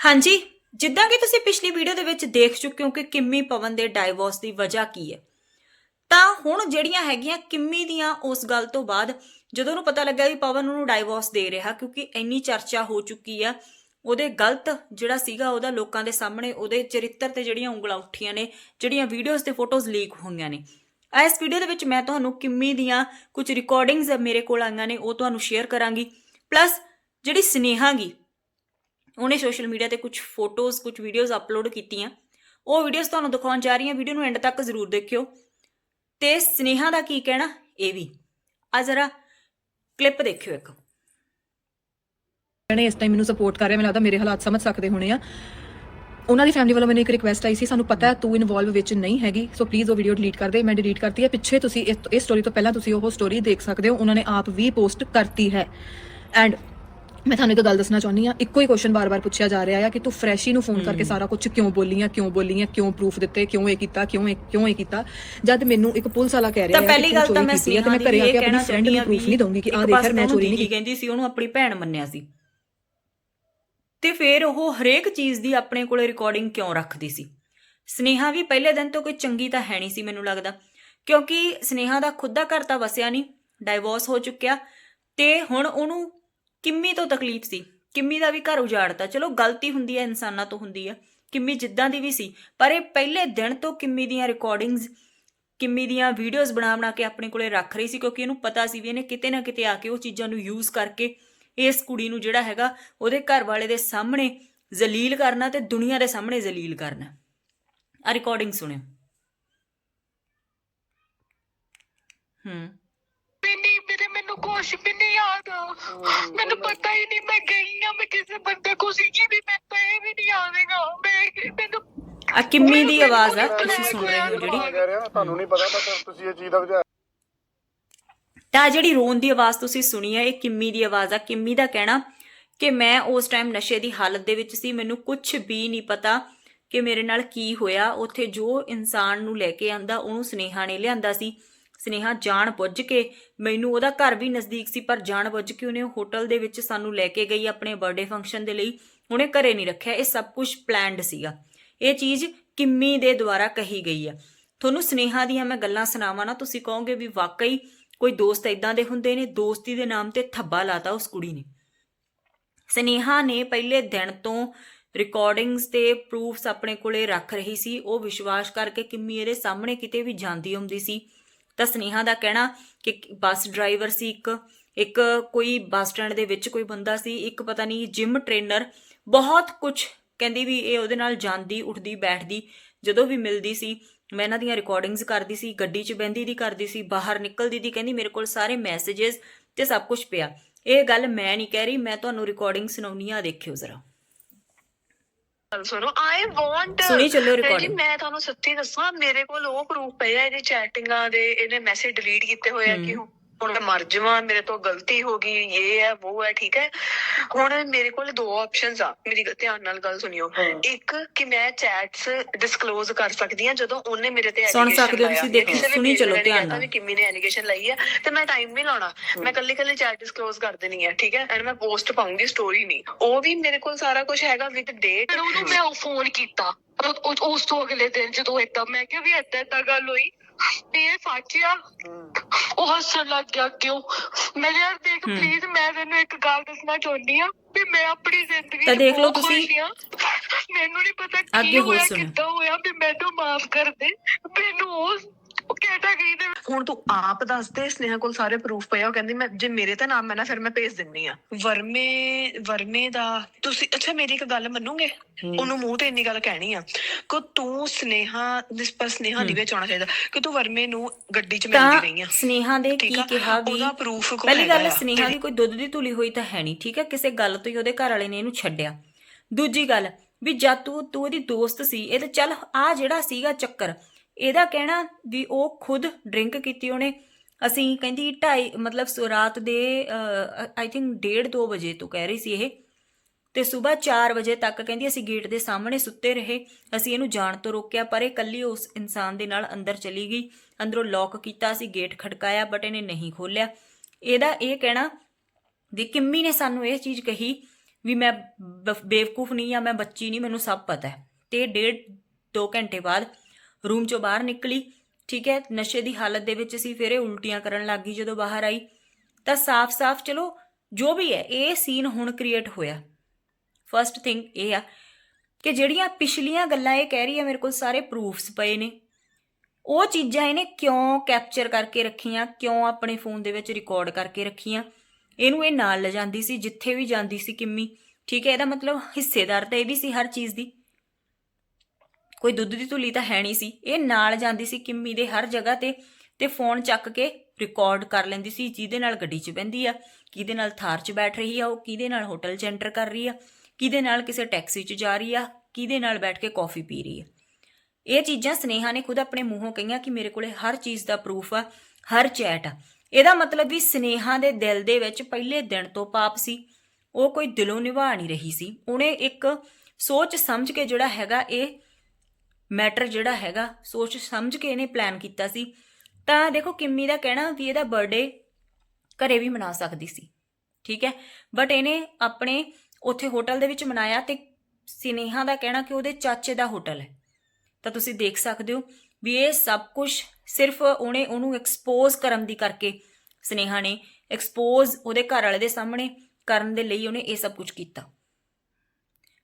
ਹਾਂਜੀ, ਜਿੱਦਾਂ ਕਿ ਤੁਸੀਂ ਪਿਛਲੀ ਵੀਡੀਓ ਦੇ ਵਿੱਚ ਦੇਖ ਚੁੱਕੇ ਹੋ ਕਿ ਕਿੰਮੀ ਪਵਨ ਦੇ ਡਾਈਵੋਰਸ ਦੀ ਵਜ੍ਹਾ ਕੀ ਹੈ। ਤਾਂ ਹੁਣ ਜਿਹੜੀਆਂ ਹੈਗੀਆਂ ਕਿੰਮੀ ਦੀਆਂ ਉਸ ਗੱਲ ਤੋਂ ਬਾਅਦ ਜਦੋਂ ਉਹਨੂੰ ਪਤਾ ਲੱਗਾ ਵੀ ਪਵਨ ਉਹਨੂੰ ਡਾਈਵੋਰਸ ਦੇ ਰਿਹਾ ਕਿਉਂਕਿ ਇੰਨੀ ਚਰਚਾ ਹੋ ਚੁੱਕੀ ਆ, ਉਹਦੇ ਗਲਤ ਜਿਹੜਾ ਸੀਗਾ ਉਹਦਾ ਲੋਕਾਂ ਦੇ ਸਾਹਮਣੇ, ਉਹਦੇ ਚਰਿੱਤਰ ਤੇ ਜਿਹੜੀਆਂ ਉਂਗਲਾਂ ਉੱਠੀਆਂ ਨੇ, ਜਿਹੜੀਆਂ ਵੀਡੀਓਜ਼ ਤੇ ਫੋਟੋਜ਼ ਲੀਕ ਹੋਈਆਂ ਨੇ। ਇਸ ਵੀਡੀਓ ਦੇ ਵਿੱਚ ਮੈਂ ਤੁਹਾਨੂੰ ਕਿੰਮੀ ਦੀਆਂ ਕੁਝ ਰਿਕਾਰਡਿੰਗਸ ਮੇਰੇ ਕੋਲ ਆਈਆਂ ਨੇ, ਉਹ ਤੁਹਾਨੂੰ ਸ਼ੇਅਰ ਕਰਾਂਗੀ। ਪਲੱਸ ਜਿਹੜੀ ਸਨੇਹਾਗੀ ਉਹਨੇ ਸੋਸ਼ਲ ਮੀਡੀਆ ਤੇ ਕੁਝ ਫੋਟੋਜ਼ ਕੁਝ ਵੀਡੀਓਜ਼ ਅਪਲੋਡ ਕੀਤੀਆਂ। ਉਹ ਵੀਡੀਓਜ਼ ਤੁਹਾਨੂੰ ਦਿਖਾਉਣ ਜਾ ਰਹੀ ਹਾਂ ਵੀਡੀਓ ਨੂੰ ਐਂਡ ਤੱਕ ਜ਼ਰੂਰ ਦੇਖਿਓ। ਤੇ ਸਨੇਹਾ ਦਾ ਕੀ ਕਹਿਣਾ? ਇਹ ਵੀ। ਆ ਜ਼ਰਾ ਕਲਿੱਪ ਦੇਖਿਓ ਇੱਕ। ਨੇ ਇਸ ਟਾਈਮ ਮੈਨੂੰ ਸਪੋਰਟ ਕਰ ਰਿਹਾ, ਮੈਨੂੰ ਲੱਗਦਾ ਮੇਰੇ ਹਾਲਾਤ ਸਮਝ ਸਕਦੇ ਹੋਣੇ ਆ। ਉਹਨਾਂ ਦੀ ਫੈਮਿਲੀ ਵੱਲੋਂ ਮੈਨੂੰ ਇੱਕ ਰਿਕੁਐਸਟ ਆਈ ਸੀ, ਸਾਨੂੰ ਪਤਾ ਹੈ ਤੂੰ ਇਨਵੋਲਵ ਵਿੱਚ ਨਹੀਂ ਹੈਗੀ ਸੋ ਪਲੀਜ਼ ਉਹ ਵੀਡੀਓ ਡਿਲੀਟ ਕਰ ਦੇ, ਮੈਂ ਡਿਲੀਟ ਕਰਤੀ ਹੈ। ਪਿੱਛੇ ਤੁਸੀਂ ਇਸ ਇਸ ਸਟੋਰੀ ਤੋਂ ਪਹਿਲਾਂ ਤੁਸੀਂ ਉਹ ਸਟੋਰੀ ਦੇਖ ਸਕਦੇ ਹੋ, ਉਹਨਾਂ ਨੇ ਆਪ ਵੀ ਪੋਸਟ ਕਰਤੀ ਹੈ। ਐਂਡ ਮੈਂ ਤੁਹਾਨੂੰ ਇੱਕ ਗੱਲ ਦੱਸਣਾ ਚਾਹੁੰਦੀ ਆ ਇੱਕੋ ਹੀ ਕੁਐਸਚਨ ਬਾਰ-ਬਾਰ ਪੁੱਛਿਆ ਜਾ ਰਿਹਾ ਆ ਕਿ ਤੂੰ ਫਰੈਸ਼ੀ ਨੂੰ ਫੋਨ ਕਰਕੇ ਸਾਰਾ ਕੁਝ ਕਿਉਂ ਬੋਲੀਆਂ ਕਿਉਂ ਬੋਲੀਆਂ ਕਿਉਂ ਪ੍ਰੂਫ ਦਿੱਤੇ ਕਿਉਂ ਇਹ ਕੀਤਾ ਕਿਉਂ ਇਹ ਕਿਉਂ ਇਹ ਕੀਤਾ? ਜਦ ਮੈਨੂੰ ਇੱਕ ਪੁਲਿਸ ਵਾਲਾ ਕਹਿ ਰਿਹਾ ਤਾਂ ਪਹਿਲੀ ਗੱਲ ਤੂੰ ਮੈਂ ਕੀਤੀ ਹੈ ਤੇ ਸਨੇਹਾ ਮੈਂ ਘਰੇ ਆ ਕੇ ਆਪਣੀ ਫਰੈਂਡ ਨੂੰ ਪ੍ਰੂਫ ਨਹੀਂ ਦਊਂਗੀ ਕਿ ਆ ਦੇਖ ਮੈਂ ਚੋਰੀ ਨਹੀਂ ਕੀਤੀ। ਕਹਿੰਦੀ ਸੀ ਉਹਨੂੰ ਆਪਣੀ ਭੈਣ ਮੰਨਿਆ ਸੀ। ਤੇ ਫਿਰ ਉਹ ਹਰੇਕ ਚੀਜ਼ ਦੀ ਆਪਣੇ ਕੋਲੇ ਰਿਕਾਰਡਿੰਗ ਕਿਉਂ ਰੱਖਦੀ ਸੀ? ਸਨੇਹਾ ਵੀ ਪਹਿਲੇ ਦਿਨ ਤੋਂ ਕੋਈ ਚੰਗੀ ਤਾਂ ਹੈ ਨਹੀਂ ਸੀ ਮੈਨੂੰ ਲੱਗਦਾ। ਕਿਉਂਕਿ ਸਨੇਹਾ ਦਾ ਖੁਦ ਦਾ ਘਰ ਤਾਂ ਵਸਿਆ ਨਹੀਂ ਡਾਈਵੋਰਸ ਹੋ ਚੁੱਕਿਆ ਤੇ ਹੁਣ ਉਹਨੂੰ ਕਿੰਮੀ ਤੋਂ ਤਕਲੀਫ ਸੀ। ਕਿੰਮੀ ਦਾ ਵੀ ਘਰ ਉਜਾੜਤਾ। ਚਲੋ, ਗਲਤੀ ਹੁੰਦੀ ਹੈ, ਇਨਸਾਨਾਂ ਤੋਂ ਹੁੰਦੀ ਹੈ। ਕਿੰਮੀ ਜਿੱਦਾਂ ਦੀ ਵੀ ਸੀ। ਪਰ ਇਹ ਪਹਿਲੇ ਦਿਨ ਤੋਂ ਕਿੰਮੀ ਦੀਆਂ ਰਿਕਾਰਡਿੰਗਸ ਕਿੰਮੀ ਦੀਆਂ ਵੀਡੀਓਜ਼ ਬਣਾ ਬਣਾ ਕੇ ਆਪਣੇ ਕੋਲੇ ਰੱਖ ਰਹੀ ਸੀ, ਕਿਉਂਕਿ ਇਹਨੂੰ ਪਤਾ ਸੀ ਵੀ ਇਹਨੇ ਕਿਤੇ ਨਾ ਕਿਤੇ ਆ ਕੇ ਉਹ ਚੀਜ਼ਾਂ ਨੂੰ ਯੂਜ਼ ਕਰਕੇ ਇਸ ਕੁੜੀ ਨੂੰ ਜਿਹੜਾ ਹੈਗਾ, ਉਹਦੇ ਘਰ ਵਾਲੇ ਦੇ ਸਾਹਮਣੇ ਜ਼ਲੀਲ ਕਰਨਾ ਤੇ ਦੁਨੀਆ ਦੇ ਸਾਹਮਣੇ ਜ਼ਲੀਲ ਕਰਨਾ। ਆ ਰਿਕਾਰਡਿੰਗ ਸੁਣਿਓ। ਹੂੰ। ਕੁਛ ਵੀ ਨਹੀਂ ਯਾਦ ਮੈਨੂੰ ਪਤਾ ਹੀ ਨਹੀਂ ਮੈਂ ਗਈ ਆ ਮੈਂ ਕਿਸੇ ਬੰਦੇ ਕੋ ਸੀਗੀ ਵੀ ਮੈਂ ਤਾਂ ਇਹ ਵੀ ਨਹੀਂ ਆਵੇਗਾ। ਮੈਂ ਮੈਨੂੰ ਆ ਕਿੰਮੀ ਦੀ ਆਵਾਜ਼ ਆ? ਤੁਸੀਂ ਸੁਣ ਰਹੇ ਹੋ ਜਿਹੜੀ? ਕਹਿ ਰਿਹਾ ਤੁਹਾਨੂੰ ਨਹੀਂ ਪਤਾ ਬਟ ਤੁਸੀਂ ਇਹ ਚੀਜ਼ ਦਾ ਵਿਚਾਰ ਤਾਂ ਜਿਹੜੀ ਰੋਣ ਦੀ ਆਵਾਜ਼ ਤੁਸੀਂ ਸੁਣੀ ਹੈ ਇਹ ਕਿੰਮੀ ਦੀ ਆਵਾਜ਼ ਆ। ਕਿੰਮੀ ਦਾ ਕਹਿਣਾ ਕਿ ਮੈਂ ਉਸ ਟਾਈਮ ਨਸ਼ੇ ਦੀ ਹਾਲਤ ਦੇ ਵਿੱਚ ਸੀ ਮੈਨੂੰ ਕੁਝ ਵੀ ਨਹੀਂ ਪਤਾ ਕਿ ਮੇਰੇ ਨਾਲ ਕੀ ਹੋਇਆ। ਉੱਥੇ ਜੋ ਇਨਸਾਨ ਨੂੰ ਲੈ ਕੇ ਆਂਦਾ ਉਹਨੂੰ ਸਨੇਹਾ ਨੇ ਲਿਆਂਦਾ ਸੀ। ਸਨੇਹਾ ਜਾਣ ਬੁੱਝ ਕੇ ਮੈਨੂੰ ਉਹਦਾ ਘਰ ਵੀ ਨਜ਼ਦੀਕ ਸੀ, ਪਰ ਜਾਣ ਬੁੱਝ ਕੇ ਉਹਨੇ ਹੋਟਲ ਦੇ ਵਿੱਚ ਸਾਨੂੰ ਲੈ ਕੇ ਗਈ ਆਪਣੇ ਬਰਥਡੇ ਫੰਕਸ਼ਨ ਦੇ ਲਈ। ਉਹਨੇ ਘਰੇ ਨਹੀਂ ਰੱਖਿਆ, ਇਹ ਸਭ ਕੁਝ ਪਲਾਨਡ ਸੀਗਾ। ਇਹ ਚੀਜ਼ ਕਿੰਮੀ ਦੇ ਦੁਆਰਾ ਕਹੀ ਗਈ ਆ ਤੁਹਾਨੂੰ ਸਨੇਹਾ ਦੀਆਂ ਮੈਂ ਗੱਲਾਂ ਸੁਣਾਵਾਂ ਨਾ, ਤੁਸੀਂ ਕਹੋਗੇ ਵੀ ਵਾਕਈ ਕੋਈ ਦੋਸਤ ਇਦਾਂ ਦੇ ਹੁੰਦੇ ਨੇ, ਦੋਸਤੀ ਦੇ ਨਾਮ ਤੇ ਥੱਬਾ ਲਾਤਾ ਉਸ ਕੁੜੀ ਨੇ। ਸਨੇਹਾ ਨੇ ਪਹਿਲੇ ਦਿਨ ਤੋਂ ਰਿਕਾਰਡਿੰਗਸ ਤੇ ਪ੍ਰੂਫਸ ਆਪਣੇ ਕੋਲੇ ਰੱਖ ਰਹੀ ਸੀ। ਉਹ ਵਿਸ਼ਵਾਸ ਕਰਕੇ ਕਿੰਮੀ ਇਹਦੇ ਸਾਹਮਣੇ ਕਿਤੇ ਵੀ ਜਾਂਦੀ ਹੁੰਦੀ ਸੀ। ਤਾਂ ਸਨੇਹਾ ਦਾ ਕਹਿਣਾ ਕਿ ਬੱਸ ਡਰਾਈਵਰ ਸੀ ਇੱਕ ਇੱਕ ਕੋਈ ਬੱਸ ਸਟੈਂਡ ਦੇ ਵਿੱਚ ਕੋਈ ਬੰਦਾ ਸੀ, ਇੱਕ ਪਤਾ ਨਹੀਂ ਜਿਮ ਟ੍ਰੇਨਰ, ਬਹੁਤ ਕੁਝ ਕਹਿੰਦੀ ਵੀ ਇਹ ਉਹਦੇ ਨਾਲ ਜਾਂਦੀ, ਉੱਠਦੀ, ਬੈਠਦੀ, ਜਦੋਂ ਵੀ ਮਿਲਦੀ ਸੀ, ਮੈਂ ਇਹਨਾਂ ਦੀਆਂ ਰਿਕਾਰਡਿੰਗਸ ਕਰਦੀ ਸੀ, ਗੱਡੀ 'ਚ ਬਹਿੰਦੀ ਦੀ ਕਰਦੀ ਸੀ, ਬਾਹਰ ਨਿਕਲਦੀ ਦੀ ਕਹਿੰਦੀ ਮੇਰੇ ਕੋਲ ਸਾਰੇ ਮੈਸੇजेस ਤੇ ਸਭ ਕੁਝ ਪਿਆ। ਇਹ ਗੱਲ ਮੈਂ ਨਹੀਂ ਕਹਿ ਰਹੀ, ਮੈਂ ਤੁਹਾਨੂੰ ਰਿਕਾਰਡਿੰਗ ਸੁਣਾਉਣੀ ਆ ਦੇਖਿਓ ਜ਼ਰਾ। ਗੱਲ ਸੁਣੋ ਆਈ ਵਾਂਟ ਸੁਣੀ ਚੱਲਿਓ recording। ਮੈਂ ਤੁਹਾਨੂੰ ਸੱਚੀ ਦੱਸਾਂ ਮੇਰੇ ਕੋਲ ਉਹ ਪ੍ਰੂਫ ਪਏ ਆ ਇਹਦੀ ਚੈਟਿੰਗਾਂ ਦੇ ਇਹਨੇ ਮੈਸੇਜ ਡਿਲੀਟ ਕੀਤੇ ਹੋਏ ਆ ਕਿ ਹੁਣ ਹੁਣ ਮੈਂ ਮਰ ਜਾਵਾਂ ਮੇਰੇ ਤੋਂ ਗਲਤੀ ਹੋ ਗਈ ਇਹ ਹੈ ਉਹ ਹੈ ਠੀਕ ਹੈ ਹੁਣ ਮੇਰੇ ਕੋਲ ਦੋ ਆਪਸ਼ਨਸ ਆ। ਮੇਰੀ ਧਿਆਨ ਨਾਲ ਗੱਲ ਸੁਣਿਓ। ਇੱਕ ਕਿ ਮੈਂ ਚੈਟਸ ਡਿਸਕਲੋਜ਼ ਕਰ ਸਕਦੀ ਆ ਜਦੋਂ ਉਹਨੇ ਮੇਰੇ ਤੇ ਸੁਣ ਸਕਦੇ ਹੋ। ਤੁਸੀਂ, ਦੇਖੋ, ਸੁਣੀ ਚੱਲੋ ਧਿਆਨ ਨਾਲ। ਵੀ ਕਿੰਮੀ ਨੇ ਐਲੀਗੇਸ਼ਨ ਲਾਈ ਹੈ ਤੇ ਮੈਂ ਟਾਈਮ ਨਹੀਂ ਲਾਉਣਾ। ਮੈਂ ਕੱਲੀ ਕੱਲੀ ਚੈਟ ਡਿਸਕਲੋਜ਼ ਕਰ ਦੇਣੀ ਹੈ ਠੀਕ ਹੈ? ਐਂਡ ਮੈਂ ਪੋਸਟ ਪਾਉਂਗੀ ਸਟੋਰੀ ਨਹੀਂ। ਉਹ ਵੀ ਮੇਰੇ ਕੋਲ ਸਾਰਾ ਕੁਝ ਹੈਗਾ ਵਿਦ ਡੇਟ ਉਹਨੂੰ ਮੈਂ ਫੋਨ ਕੀਤਾ। ਉਸ ਤੋਂ ਅਗਲੇ ਦਿਨ ਜਦੋਂ ਏਦਾਂ ਮੈਂ ਕਿਹਾ ਵੀ ਏਦਾਂ ਏਦਾਂ ਗੱਲ ਹੋਈ। ਤੇ ਇਹ ਸੱਚ ਆ ਉਹ ਹੱਸਣ ਲੱਗ ਗਿਆ ਕਿਉਂ ਮੈਂ ਕਿਹਾ, ਯਾਰ ਦੇਖ। ਪਲੀਜ਼ ਮੈਂ ਤੈਨੂੰ ਇੱਕ ਗੱਲ ਦੱਸਣਾ ਚਾਹੁੰਦੀ ਆ ਵੀ ਮੈਂ ਆਪਣੀ ਜ਼ਿੰਦਗੀ ਤਾਂ ਦੇਖ ਲਓ ਤੁਸੀਂ। ਮੈਨੂੰ ਨਹੀਂ ਪਤਾ ਕੀ ਹੋਇਆ। ਕਿੱਦਾਂ ਹੋਇਆ ਵੀ ਮੈਨੂੰ ਮਾਫ ਕਰ ਦੇ ਮੈਨੂੰ ਉਹ ਕੈਟਾਗਰੀ ਦੇ ਹੁਣ ਤੂੰ ਆਪ ਦੱਸ ਦੇ ਸਨੇਹਾ ਕੋਲ ਸਾਰੇ ਪ੍ਰੂਫ ਪਏ ਆ ਉਹ ਕਹਿੰਦੀ ਮੈਂ ਜੇ ਮੇਰੇ ਤੇ ਨਾਮ ਹੈ ਨਾ ਫਿਰ ਮੈਂ ਭੇਜ ਦਿੰਨੀ ਆ। ਵਰਮੇ ਵਰਮੇ ਦਾ ਤੁਸੀਂ ਅੱਛਾ ਮੇਰੀ ਇੱਕ ਗੱਲ ਮੰਨੋਗੇ? ਉਹਨੂੰ ਮੂੰਹ ਤੇ ਇੰਨੀ ਗੱਲ ਕਹਿਣੀ ਆ ਕਿ ਤੂੰ ਸਨੇਹਾ ਜਿਸ ਪਰ ਸਨੇਹਾ ਨਹੀਂ ਵਿੱਚ ਆਉਣਾ ਚਾਹੀਦਾ ਕਿ ਤੂੰ ਵਰਮੇ ਨੂੰ ਗੱਡੀ 'ਚ ਮਿਲਦੀ ਰਹੀ ਆ ਸਨੇਹਾ ਦੇ ਕੀ? ਕਿਹਾ ਵੀ ਉਹਦਾ proof ਕੋਲ ਪਹਿਲੀ ਗੱਲ। ਸਨੇਹਾ ਦੀ ਕੋਈ ਦੁੱਧ ਦੀ ਧੁਲੀ ਹੋਈ ਤਾਂ ਹੈ ਨਹੀਂ ਠੀਕ ਹੈ ਕਿਸੇ ਗੱਲ ਤੋਂ ਹੀ ਉਹਦੇ ਘਰ ਵਾਲੇ ਨੇ ਇਹਨੂੰ ਛੱਡਿਆ। ਦੂਜੀ ਗੱਲ ਵੀ ਜਦ ਤੂੰ ਤੂੰ ਇਹਦੀ ਦੋਸਤ ਸੀ ਇਹ ਤਾਂ ਚੱਲ ਆ ਜਿਹੜਾ ਸੀਗਾ ਚੱਕਰ ਇਹਦਾ ਕਹਿਣਾ ਵੀ ਉਹ ਖੁਦ ਡਰਿੰਕ ਕੀਤੀ ਉਹਨੇ। ਅਸੀਂ ਕਹਿੰਦੀ 2:30 ਮਤਲਬ ਸੋ, ਰਾਤ ਦੇ ਆਈ ਥਿੰਕ 1:30 2 ਵਜੇ ਤੋਂ ਕਹਿ ਰਹੀ ਸੀ ਇਹ। ਤੇ ਸਵੇਰ 4 ਵਜੇ ਤੱਕ ਕਹਿੰਦੀ ਅਸੀਂ ਗੇਟ ਦੇ ਸਾਹਮਣੇ ਸੁੱਤੇ ਰਹੇ। ਅਸੀਂ ਇਹਨੂੰ ਜਾਣ ਤੋਂ ਰੋਕਿਆ, ਪਰ ਇਹ ਕੱਲੀ ਉਸ ਇਨਸਾਨ ਦੇ ਨਾਲ ਅੰਦਰ ਚਲੀ ਗਈ। ਅੰਦਰੋਂ ਲੌਕ ਕੀਤਾ, ਅਸੀਂ ਗੇਟ ਖੜਕਾਇਆ ਬਟ ਇਹਨੇ ਨਹੀਂ ਖੋਲਿਆ ਇਹਦਾ ਇਹ ਕਹਿਣਾ ਵੀ ਕਿੰਮੀ ਨੇ ਸਾਨੂੰ ਇਹ ਚੀਜ਼ ਕਹੀ ਵੀ ਮੈਂ ਬ- ਬੇਵਕੂਫ ਨਹੀਂ ਆ, ਮੈਂ ਬੱਚੀ ਨਹੀਂ, ਮੈਨੂੰ ਸਭ ਪਤਾ ਹੈ। ਤੇ ਡੇਢ 2 ਘੰਟੇ ਬਾਅਦ ਰੂਮ ਚੋਂ ਬਾਹਰ ਨਿਕਲੀ। ਠੀਕ ਹੈ, ਨਸ਼ੇ ਦੀ ਹਾਲਤ ਦੇ ਵਿੱਚ ਸੀ ਫਿਰ ਇਹ ਉਲਟੀਆਂ ਕਰਨ ਲੱਗ ਗਈ ਜਦੋਂ ਬਾਹਰ ਆਈ। ਤਾਂ ਸਾਫ਼-ਸਾਫ਼, ਚਲੋ, ਜੋ ਵੀ ਹੈ, ਇਹ ਸੀਨ ਹੁਣ ਕ੍ਰੀਏਟ ਹੋਇਆ। ਫਰਸਟ ਥਿੰਗ ਇਹ ਆ ਕਿ ਜਿਹੜੀਆਂ ਪਿਛਲੀਆਂ ਗੱਲਾਂ ਇਹ ਕਹਿ ਰਹੀ ਹੈ, ਮੇਰੇ ਕੋਲ ਸਾਰੇ ਪ੍ਰੂਫਸ ਪਏ ਨੇ। ਉਹ ਚੀਜ਼ਾਂ ਇਹਨੇ ਕਿਉਂ ਕੈਪਚਰ ਕਰਕੇ ਰੱਖੀਆਂ, ਕਿਉਂ ਆਪਣੇ ਫੋਨ ਦੇ ਵਿੱਚ ਰਿਕਾਰਡ ਕਰਕੇ ਰੱਖੀਆਂ? ਇਹਨੂੰ ਇਹ ਨਾਲ ਲਿਜਾਂਦੀ ਸੀ, ਜਿੱਥੇ ਵੀ ਜਾਂਦੀ ਸੀ ਕਿੰਮੀ। ਠੀਕ ਹੈ, ਇਹਦਾ ਮਤਲਬ ਹਿੱਸੇਦਾਰ ਤਾਂ ਇਹ ਵੀ ਸੀ ਹਰ ਚੀਜ਼ ਦੀ। ਕੋਈ ਦੁੱਧ ਦੀ ਧੁਲੀ ਤਾਂ ਹੈ ਨਹੀਂ ਸੀ। ਇਹ ਨਾਲ ਜਾਂਦੀ ਸੀ ਕਿੰਮੀ ਦੇ ਹਰ ਜਗ੍ਹਾ ਤੇ ਤੇ ਫੋਨ ਚੱਕ ਕੇ ਰਿਕਾਰਡ ਕਰ ਲੈਂਦੀ ਸੀ ਜਿਹਦੇ ਨਾਲ ਗੱਡੀ 'ਚ ਬਹਿੰਦੀ ਆ, ਕਿਹਦੇ ਨਾਲ ਥਾਰ 'ਚ ਬੈਠ ਰਹੀ ਆ, ਉਹ ਕਿਹਦੇ ਨਾਲ ਹੋਟਲ 'ਚ ਐਂਟਰ ਕਰ ਰਹੀ ਆ, ਕਿਹਦੇ ਨਾਲ ਕਿਸੇ ਟੈਕਸੀ 'ਚ ਜਾ ਰਹੀ ਆ, ਕਿਹਦੇ ਨਾਲ ਬੈਠ ਕੇ ਕੌਫੀ ਪੀ ਰਹੀ ਆ। ਇਹ ਚੀਜ਼ਾਂ ਸਨੇਹਾ ਨੇ ਖੁਦ ਆਪਣੇ ਮੂੰਹੋਂ ਕਹੀਆਂ ਕਿ ਮੇਰੇ ਕੋਲੇ ਹਰ ਚੀਜ਼ ਦਾ ਪ੍ਰੂਫ ਆ, ਹਰ ਚੈਟ ਆ। ਇਹਦਾ ਮਤਲਬ ਵੀ ਸਨੇਹਾ ਦੇ ਦਿਲ ਦੇ ਵਿੱਚ ਪਹਿਲੇ ਦਿਨ ਤੋਂ ਪਾਪ ਸੀ, ਉਹ ਕੋਈ ਦਿਲੋਂ ਨਿਭਾ ਨਹੀਂ ਰਹੀ ਸੀ। ਉਹਨੇ ਇੱਕ ਸੋਚ ਸਮਝ ਕੇ ਜਿਹੜਾ ਹੈਗਾ ਇਹ ਮੈਟਰ ਜਿਹੜਾ ਹੈਗਾ, ਸੋਚ ਸਮਝ ਕੇ ਇਹਨੇ ਪਲਾਨ ਕੀਤਾ ਸੀ। ਤਾਂ ਦੇਖੋ ਕਿੰਮੀ ਦਾ ਕਹਿਣਾ ਵੀ ਇਹਦਾ ਬਰਥਡੇ ਘਰੇ ਵੀ ਮਨਾ ਸਕਦੀ ਸੀ, ਠੀਕ ਹੈ? ਬਟ ਇਹਨੇ ਆਪਣੇ ਉੱਥੇ ਹੋਟਲ ਦੇ ਵਿੱਚ ਮਨਾਇਆ ਤੇ ਸਿਨੇਹਾ ਦਾ ਕਹਿਣਾ ਕਿ ਉਹਦੇ ਚਾਚੇ ਦਾ ਹੋਟਲ ਹੈ। ਤਾਂ ਤੁਸੀਂ ਦੇਖ ਸਕਦੇ ਹੋ ਵੀ ਇਹ ਸਭ ਕੁਝ ਸਿਰਫ ਉਹਨੇ ਉਹਨੂੰ ਐਕਸਪੋਜ਼ ਕਰਨ ਦੀ ਕਰਕੇ ਸਨੇਹਾ ਨੇ ਐਕਸਪੋਜ਼ ਉਹਦੇ ਘਰ ਵਾਲੇ ਦੇ ਸਾਹਮਣੇ ਕਰਨ ਦੇ ਲਈ ਉਹਨੇ ਇਹ ਸਭ ਕੁਝ ਕੀਤਾ।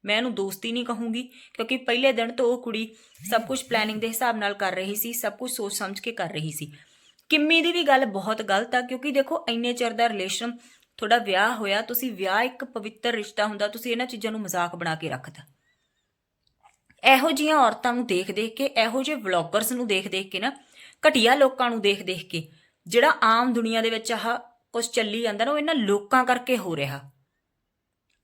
ਮੈਂ ਇਹਨੂੰ ਦੋਸਤੀ ਨਹੀਂ ਕਹੂੰਗੀ, ਕਿਉਂਕਿ ਪਹਿਲੇ ਦਿਨ ਤੋਂ ਉਹ ਕੁੜੀ ਸਭ ਕੁਝ ਪਲੈਨਿੰਗ ਦੇ ਹਿਸਾਬ ਨਾਲ ਕਰ ਰਹੀ ਸੀ, ਸਭ ਕੁਝ ਸੋਚ ਸਮਝ ਕੇ ਕਰ ਰਹੀ ਸੀ। ਕਿੰਮੀ ਦੀ ਵੀ ਗੱਲ ਬਹੁਤ ਗਲਤ ਆ, ਕਿਉਂਕਿ ਦੇਖੋ ਇੰਨੇ ਚਿਰ ਦਾ ਰਿਲੇਸ਼ਨ ਤੁਹਾਡਾ ਵਿਆਹ ਹੋਇਆ, ਤੁਸੀਂ ਵਿਆਹ ਇੱਕ ਪਵਿੱਤਰ ਰਿਸ਼ਤਾ ਹੁੰਦਾ, ਤੁਸੀਂ ਇਹਨਾਂ ਚੀਜ਼ਾਂ ਨੂੰ ਮਜ਼ਾਕ ਬਣਾ ਕੇ ਰੱਖਦਾ। ਇਹੋ ਜਿਹੀਆਂ ਔਰਤਾਂ ਨੂੰ ਦੇਖ ਦੇਖ ਕੇ, ਇਹੋ ਜਿਹੇ ਵਲੌਗਰਸ ਨੂੰ ਦੇਖ ਦੇਖ ਕੇ ਨਾ, ਘਟੀਆ ਲੋਕਾਂ ਨੂੰ ਦੇਖ ਦੇਖ ਕੇ, ਜਿਹੜਾ ਆਮ ਦੁਨੀਆ ਦੇ ਵਿੱਚ ਆਹ ਕੁਝ ਚੱਲੀ ਜਾਂਦਾ ਨਾ, ਉਹ ਇਹਨਾਂ ਲੋਕਾਂ ਕਰਕੇ ਹੋ ਰਿਹਾ।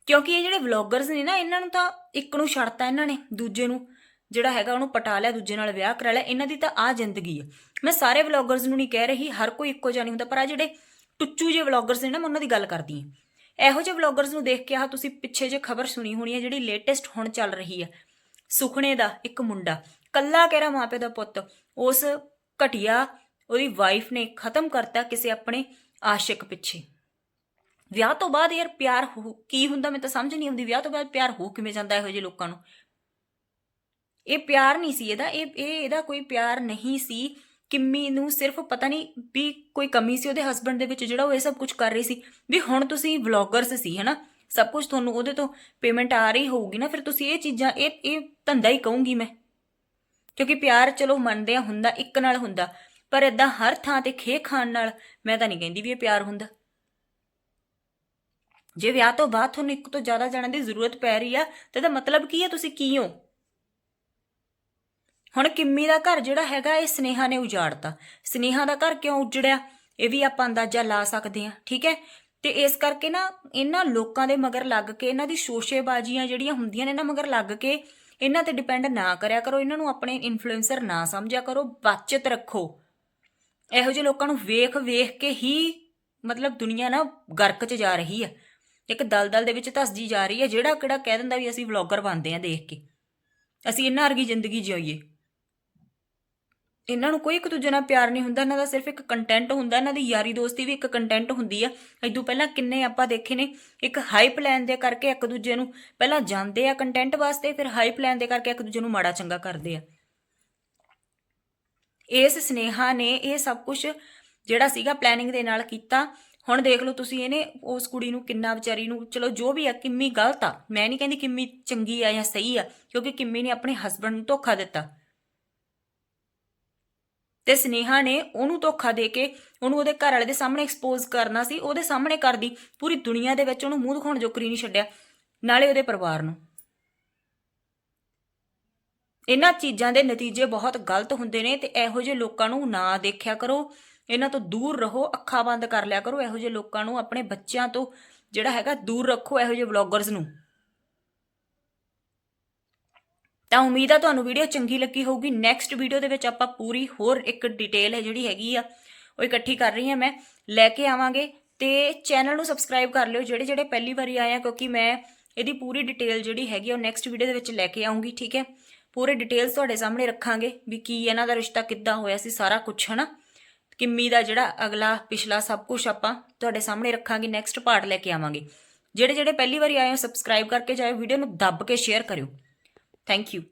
ਕਿਉਂਕਿ ਇਹ ਜਿਹੜੇ ਵਲੌਗਰਸ ਨੇ ਨਾ, ਇਹਨਾਂ ਨੂੰ ਤਾਂ ਇੱਕ ਨੂੰ ਛੱਡਤਾ ਇਹਨਾਂ ਨੇ, ਦੂਜੇ ਨੂੰ। ਜਿਹੜਾ ਹੈਗਾ ਉਹਨੂੰ ਪਟਾ ਲਿਆ, ਦੂਜੇ ਨਾਲ ਵਿਆਹ ਕਰਾ ਲਿਆ। ਇਹਨਾਂ ਦੀ ਤਾਂ ਆ ਜ਼ਿੰਦਗੀ ਹੈ ਮੈਂ ਸਾਰੇ ਵਲੌਗਰਸ ਨੂੰ ਨਹੀਂ ਕਹਿ ਰਹੀ, ਹਰ ਕੋਈ ਇੱਕੋ ਜਿਹਾ ਨਹੀਂ ਹੁੰਦਾ, ਪਰ ਆ ਜਿਹੜੇ ਟੁੱਚੂ ਜਿਹੇ ਵਲੌਗਰਸ ਨੇ ਨਾ, ਮੈਂ ਉਹਨਾਂ ਦੀ ਗੱਲ ਕਰਦੀ ਹਾਂ। ਇਹੋ ਜਿਹੇ ਵਲੌਗਰਸ ਨੂੰ ਦੇਖ ਕੇ ਆਹ ਤੁਸੀਂ ਪਿੱਛੇ ਜੇ ਖਬਰ ਸੁਣੀ ਹੋਣੀ ਹੈ ਜਿਹੜੀ ਲੇਟੈਸਟ ਹੁਣ ਚੱਲ ਰਹੀ ਹੈ ਸੁਖਣੇ ਦਾ ਇੱਕ ਮੁੰਡਾ, ਕੱਲਾ ਕਹਿਰਾ ਮਾਪੇ ਦਾ ਪੁੱਤ, ਉਸ ਘਟਿਆ ਉਹਦੀ ਵਾਈਫ ਨੇ ਖਤਮ ਕਰਤਾ ਕਿਸੇ ਆਪਣੇ ਆਸ਼ਿਕ ਪਿੱਛੇ। ਵਿਆਹ ਤੋਂ ਬਾਅਦ ਯਾਰ ਪਿਆਰ ਹੋ- ਕੀ ਹੁੰਦਾ ਮੈਨੂੰ ਤਾਂ ਸਮਝ ਨਹੀਂ ਆਉਂਦੀ, ਵਿਆਹ ਤੋਂ ਬਾਅਦ ਪਿਆਰ ਹੋ ਕਿਵੇਂ ਜਾਂਦਾ ਇਹੋ ਜਿਹੇ ਲੋਕਾਂ ਨੂੰ? ਇਹ ਪਿਆਰ ਨਹੀਂ ਸੀ ਇਹਦਾ, ਇਹ ਇਹ ਇਹਦਾ ਕੋਈ ਪਿਆਰ ਨਹੀਂ ਸੀ ਕਿੰਮੀ ਨੂੰ ਸਿਰਫ ਪਤਾ ਨਹੀਂ ਵੀ ਕੋਈ ਕਮੀ ਸੀ ਉਹਦੇ ਹਸਬੰਡ ਦੇ ਵਿੱਚ ਜਿਹੜਾ ਉਹ ਇਹ ਸਭ ਕੁਝ ਕਰ ਰਹੀ ਸੀ। ਵੀ ਹੁਣ ਤੁਸੀਂ ਵਲੌਗਰਸ ਸੀ, ਹੈਨਾ? ਸਭ ਕੁਝ ਤੁਹਾਨੂੰ ਉਹਦੇ ਤੋਂ ਪੇਮੈਂਟ ਆ ਰਹੀ ਹੋਊਗੀ ਨਾ, ਫਿਰ ਤੁਸੀਂ ਇਹ ਚੀਜ਼ਾਂ, ਇਹ ਇਹ ਧੰਦਾ ਹੀ ਕਹੂੰਗੀ ਮੈਂ। ਕਿਉਂਕਿ ਪਿਆਰ ਚਲੋ ਮੰਨਦੇ ਆ ਹੁੰਦਾ, ਇੱਕ ਨਾਲ ਹੁੰਦਾ, ਪਰ ਇਦਾਂ ਹਰ ਥਾਂ ਤੇ ਖੇ ਖਾਣ ਨਾਲ ਮੈਂ ਤਾਂ ਨਹੀਂ ਕਹਿੰਦੀ ਵੀ ਇਹ ਪਿਆਰ ਹੁੰਦਾ। ਜੇ ਵਿਆਹ ਤੋਂ ਬਾਅਦ ਤੁਹਾਨੂੰ ਇੱਕ ਤੋਂ ਜ਼ਿਆਦਾ ਜਾਣਨ ਦੀ ਜ਼ਰੂਰਤ ਪੈ ਰਹੀ ਆ, ਤੇ ਇਹਦਾ ਮਤਲਬ ਕੀ ਹੈ ਤੁਸੀਂ ਕੀ ਹੋ? ਹੁਣ ਕਿੰਮੀ ਦਾ ਘਰ ਜਿਹੜਾ ਹੈਗਾ, ਇਹ ਸਨੇਹਾ ਨੇ ਉਜਾੜਤਾ। ਸਨੇਹਾ ਦਾ ਘਰ ਕਿਉਂ ਉਜੜਿਆ? ਇਹ ਵੀ ਆਪਾਂ ਅੰਦਾਜ਼ਾ ਲਾ ਸਕਦੇ ਹਾਂ, ਠੀਕ ਹੈ? ਤੇ ਇਸ ਕਰਕੇ ਨਾ, ਇਹਨਾਂ ਲੋਕਾਂ ਦੇ ਮਗਰ ਲੱਗ ਕੇ, ਇਹਨਾਂ ਦੀ ਸ਼ੋਸ਼ੇਬਾਜ਼ੀਆਂ ਜਿਹੜੀਆਂ ਹੁੰਦੀਆਂ ਨੇ ਇਹਨਾਂ ਮਗਰ ਲੱਗ ਕੇ, ਇਹਨਾਂ ਤੇ ਡਿਪੈਂਡ ਨਾ ਕਰਿਆ ਕਰੋ, ਇਹਨਾਂ ਨੂੰ ਆਪਣੇ ਇਨਫਲੂਐਂਸਰ ਨਾ ਸਮਝਿਆ ਕਰੋ, ਬਚਤ ਰੱਖੋ। ਇਹੋ ਜਿਹੇ ਲੋਕਾਂ ਨੂੰ ਵੇਖ ਵੇਖ ਕੇ ਹੀ, ਮਤਲਬ ਦੁਨੀਆ ਨਾ ਗਰਕ 'ਚ ਜਾ ਰਹੀ ਹੈ ਇੱਕ ਦਲਦਲ ਦੇ ਵਿੱਚ ਧਸਦੀ ਜਾ ਰਹੀ ਹੈ, ਜਿਹੜਾ ਕਿਹੜਾ ਕਹਿ ਦਿੰਦਾ ਵੀ ਅਸੀਂ ਵਲੌਗਰ ਬਣਦੇ ਆ ਦੇਖ ਕੇ। ਅਸੀਂ ਇਹਨਾਂ ਵਰਗੀ ਜ਼ਿੰਦਗੀ ਜਿਉਈਏ। ਇਹਨਾਂ ਨੂੰ ਕੋਈ ਇੱਕ ਦੂਜੇ ਨਾਲ ਪਿਆਰ ਨਹੀਂ ਹੁੰਦਾ, ਇਹਨਾਂ ਦਾ ਸਿਰਫ ਇੱਕ ਕੰਟੈਂਟ ਹੁੰਦਾ, ਇਹਨਾਂ ਦੀ ਯਾਰੀ ਦੋਸਤੀ ਵੀ ਇੱਕ ਕੰਟੈਂਟ ਹੁੰਦੀ ਆ। ਇਦੋਂ ਪਹਿਲਾਂ ਕਿੰਨੇ ਆਪਾਂ ਦੇਖੇ ਨੇ, ਇੱਕ ਹਾਈ ਪਲਾਨ ਦੇ ਕਰਕੇ ਇੱਕ ਦੂਜੇ ਨੂੰ ਪਹਿਲਾਂ ਜਾਂਦੇ ਆ ਕੰਟੈਂਟ ਵਾਸਤੇ, ਫਿਰ ਹਾਈ ਪਲਾਨ ਦੇ ਕਰਕੇ ਇੱਕ ਦੂਜੇ ਨੂੰ ਮਾੜਾ ਚੰਗਾ ਕਰਦੇ ਆ। ਇਸ ਸਨੇਹਾ ਨੇ ਇਹ ਸਭ ਕੁਝ ਜਿਹੜਾ ਸੀਗਾ ਪਲੈਨਿੰਗ ਦੇ ਨਾਲ ਕੀਤਾ। ਹੁਣ ਦੇਖ ਲਓ ਤੁਸੀਂ ਇਹਨੇ ਉਸ ਕੁੜੀ ਨੂੰ ਕਿੰਨਾ ਵਿਚਾਰੀ ਨੂੰ, ਚਲੋ ਜੋ ਵੀ ਆ, ਕਿੰਮੀ ਗਲਤ ਆ। ਮੈਂ ਨਹੀਂ ਕਹਿੰਦੀ ਕਿੰਮੀ ਚੰਗੀ ਆ ਜਾਂ ਸਹੀ ਆ, ਕਿਉਂਕਿ ਕਿੰਮੀ ਨੇ ਆਪਣੇ ਹਸਬੰਡ ਨੂੰ ਧੋਖਾ ਦਿੱਤਾ। ਤੇ ਸਨੇਹਾ ਨੇ ਉਹਨੂੰ ਧੋਖਾ ਦੇ ਕੇ ਉਹਨੂੰ ਉਹਦੇ ਘਰ ਵਾਲੇ ਦੇ ਸਾਹਮਣੇ ਐਕਸਪੋਜ਼ ਕਰਨਾ ਸੀ, ਉਹਦੇ ਸਾਹਮਣੇ ਕਰਦੀ। ਪੂਰੀ ਦੁਨੀਆ ਦੇ ਵਿੱਚ ਉਹਨੂੰ ਮੂੰਹ ਦਿਖਾਉਣ ਜੋਕਰੀ ਨਹੀਂ ਛੱਡਿਆ, ਨਾਲੇ ਉਹਦੇ ਪਰਿਵਾਰ ਨੂੰ। ਇਹਨਾਂ ਚੀਜ਼ਾਂ ਦੇ ਨਤੀਜੇ ਬਹੁਤ ਗਲਤ ਹੁੰਦੇ ਨੇ ਤੇ ਇਹੋ ਜਿਹੇ ਲੋਕਾਂ ਨੂੰ ਨਾ ਦੇਖਿਆ ਕਰੋ। ਇਹਨਾਂ ਤੋਂ ਦੂਰ ਰਹੋ, ਅੱਖਾਂ ਬੰਦ ਕਰ ਲਿਆ ਕਰੋ, ਇਹੋ ਜਿਹੇ ਲੋਕਾਂ ਨੂੰ, ਆਪਣੇ ਬੱਚਿਆਂ ਤੋਂ ਜਿਹੜਾ ਹੈਗਾ ਦੂਰ ਰੱਖੋ, ਇਹੋ ਜਿਹੇ ਵਲੌਗਰਸ ਨੂੰ। ਤਾਂ ਉਮੀਦ ਆ ਤੁਹਾਨੂੰ ਵੀਡੀਓ ਚੰਗੀ ਲੱਗੀ ਹੋਊਗੀ। ਨੈਕਸਟ ਵੀਡੀਓ ਦੇ ਵਿੱਚ ਆਪਾਂ ਪੂਰੀ ਹੋਰ ਇੱਕ ਡਿਟੇਲ ਹੈ ਜਿਹੜੀ ਹੈਗੀ ਆ, ਉਹ ਇਕੱਠੀ ਕਰ ਰਹੀ ਹਾਂ ਮੈਂ। ਲੈ ਕੇ ਆਵਾਂਗੇ ਤੇ ਚੈਨਲ ਨੂੰ ਸਬਸਕ੍ਰਾਈਬ ਕਰ ਲਿਓ, ਜਿਹੜੇ ਜਿਹੜੇ ਪਹਿਲੀ ਵਾਰੀ ਆਏ ਆ, ਕਿਉਂਕਿ ਮੈਂ ਇਹਦੀ ਪੂਰੀ ਡਿਟੇਲ ਜਿਹੜੀ ਹੈਗੀ ਆ, ਉਹ ਨੈਕਸਟ ਵੀਡੀਓ ਦੇ ਵਿੱਚ ਲੈ ਕੇ ਆਉਂਗੀ ਠੀਕ ਹੈ? ਪੂਰੇ ਡਿਟੇਲਸ ਤੁਹਾਡੇ ਸਾਹਮਣੇ ਰੱਖਾਂਗੇ ਵੀ ਕੀ ਇਹਨਾਂ ਦਾ ਰਿਸ਼ਤਾ ਕਿੱਦਾਂ ਹੋਇਆ ਸੀ, ਸਾਰਾ ਕੁਝ ਹਨਾ? ਕਿੰਮੀ ਦਾ ਜਿਹੜਾ ਅਗਲਾ ਪਿਛਲਾ ਸਭ ਕੁਝ ਆਪਾਂ ਤੁਹਾਡੇ ਸਾਹਮਣੇ ਰੱਖਾਂਗੇ ਨੈਕਸਟ ਪਾਰਟ ਲੈ ਕੇ ਆਵਾਂਗੇ। ਜਿਹੜੇ ਜਿਹੜੇ ਪਹਿਲੀ ਵਾਰੀ ਆਏ ਹੋ ਸਬਸਕ੍ਰਾਈਬ ਕਰਕੇ ਜਾਇਓ ਵੀਡੀਓ ਨੂੰ ਦੱਬ ਕੇ ਸ਼ੇਅਰ ਕਰਿਓ। Thank you